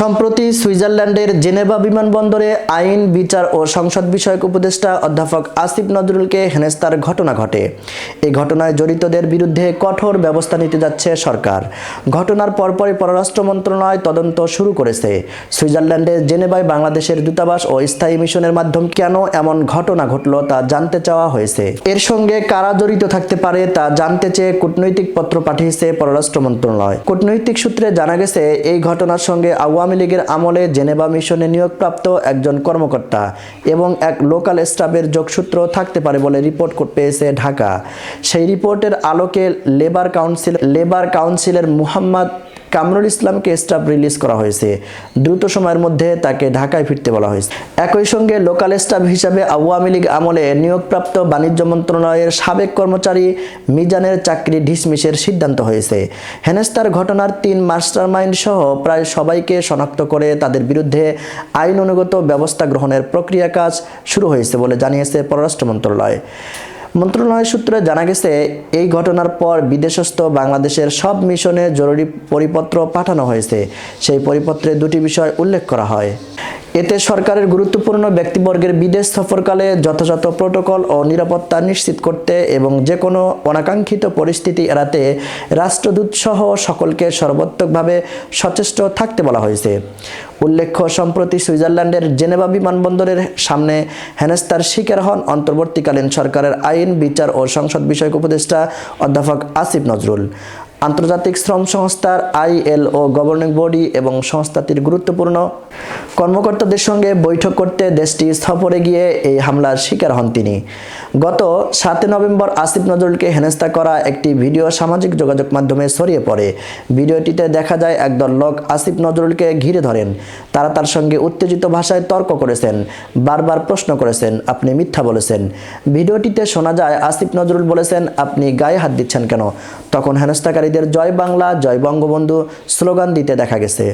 সম্প্রতি সুইজারল্যান্ডের জেনেভা বিমানবন্দরে আইন, বিচার ও সংসদ বিষয়ক উপদেষ্টা অধ্যাপক আসিফ নজরুলকে হেনস্তার ঘটনা ঘটে। এই ঘটনায় জড়িতদের বিরুদ্ধে কঠোর ব্যবস্থা নিতে যাচ্ছে সরকার। ঘটনার পরপরই পররাষ্ট্র মন্ত্রণালয় তদন্ত শুরু করেছে। সুইজারল্যান্ডের জেনেভায় বাংলাদেশের দূতাবাস ও স্থায়ী মিশনের মাধ্যমে কেন এমন ঘটনা ঘটল তা জানতে চাওয়া হয়েছে। এর সঙ্গে কারা জড়িত থাকতে পারে তা জানতে চেয়ে কূটনৈতিক পত্র পাঠিয়েছে পররাষ্ট্র মন্ত্রণালয়। কূটনৈতিক সূত্রে জানা গেছে, এই ঘটনার সঙ্গে আওয়ামী লীগের আমলে জেনেভা মিশনে নিয়োগপ্রাপ্ত একজন কর্মকর্তা এবং এক লোকাল স্টাফের যোগসূত্র থাকতে পারে বলে রিপোর্ট পেয়েছে ঢাকা। সেই রিপোর্টের আলোকে লেবার কাউন্সিল লেবার কাউন্সিলের মুহাম্মদ কামরুল ইসলামকে স্টাফ রিলিজ করা হয়েছে। দ্রুত সময়ের মধ্যে তাকে ঢাকায় ফিরতে বলা হয়েছে। একই সঙ্গে লোকাল স্টাফ হিসাবে আওয়ামী লীগ আমলে নিয়োগপ্রাপ্ত বাণিজ্য মন্ত্রণালয়ের সাবেক কর্মচারী মিজানের চাকরি ডিসমিসের সিদ্ধান্ত হয়েছে। হেনেস্তার ঘটনার তিন মাস্টারমাইন্ড সহ প্রায় সবাইকে শনাক্ত করে তাদের বিরুদ্ধে আইন অনুগত ব্যবস্থা গ্রহণের প্রক্রিয়া কাজ শুরু হয়েছে বলে জানিয়েছে পররাষ্ট্র মন্ত্রণালয়। মন্ত্রণালয় সূত্রে জানা গেছে, এই ঘটনার পর বিদেশস্থ বাংলাদেশের সব মিশনে জরুরি পরিপত্র পাঠানো হয়েছে। সেই পরিপত্রে দুটি বিষয় উল্লেখ করা হয়। এতে সরকারের গুরুত্বপূর্ণ ব্যক্তিবর্গের বিদেশ সফরকালে যথাযথ প্রোটোকল ও নিরাপত্তা নিশ্চিত করতে এবং যে কোনো অনাকাঙ্ক্ষিত পরিস্থিতি এড়াতে রাষ্ট্রদূত সহ সকলকে সর্বাত্মকভাবে সচেষ্ট থাকতে বলা হয়েছে। উল্লেখ্য, সম্প্রতি সুইজারল্যান্ডের জেনেভা বিমানবন্দরের সামনে হেনেস্তার শিকার হন অন্তর্বর্তীকালীন সরকারের আইন, বিচার ও সংসদ বিষয়ক উপদেষ্টা অধ্যাপক আসিফ নজরুল। আন্তর্জাতিক শ্রম সংস্থার আইএলও গভর্নিং বডি এবং সংস্থাটির গুরুত্বপূর্ণ কর্মকর্তাদের সঙ্গে বৈঠক করতে দেশটি সফরে গিয়ে এই হামলার শিকার হন তিনি। গত সাতই নভেম্বর আসিফ নজরুলকে হেনস্থা করা একটি ভিডিও সামাজিক যোগাযোগ মাধ্যমে ছড়িয়ে পড়ে। ভিডিওটিতে দেখা যায়, একদল লোক আসিফ নজরুলকে ঘিরে ধরেন। তারা তার সঙ্গে উত্তেজিত ভাষায় তর্ক করেছেন, বারবার প্রশ্ন করেছেন, আপনি মিথ্যা বলেছেন। ভিডিওটিতে শোনা যায়, আসিফ নজরুল বলেছেন, আপনি গায়ে হাত দিচ্ছেন কেন? তখন হেনস্থাকারীদের জয় বাংলা জয় বঙ্গবন্ধু স্লোগান দিতে দেখা গেছে।